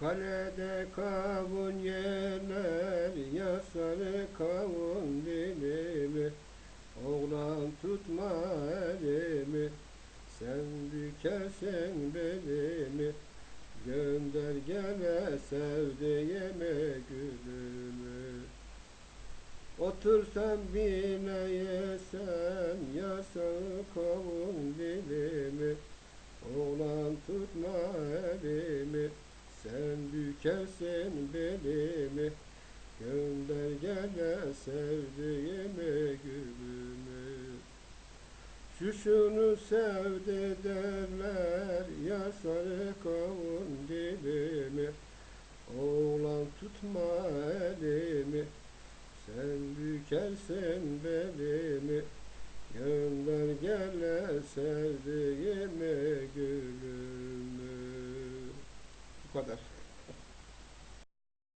Kalede kavun yerler ya sarı kavun dilimi. Oğlan tutma elimi sen bükersen belimi. Gönder gele sevdiğime gülümü. Otursan bile yesen yasağı kavun dilimi. Oğlan tutma elimi bükersin belimi Gönder gele sevdiğime gülümü. Şuşunu sevdi derler ya sarı kavun dilimi. Oğlan tutma elimi sen bükersin belimi. Gönder gele sevdiğime gülümü. Bu kadar.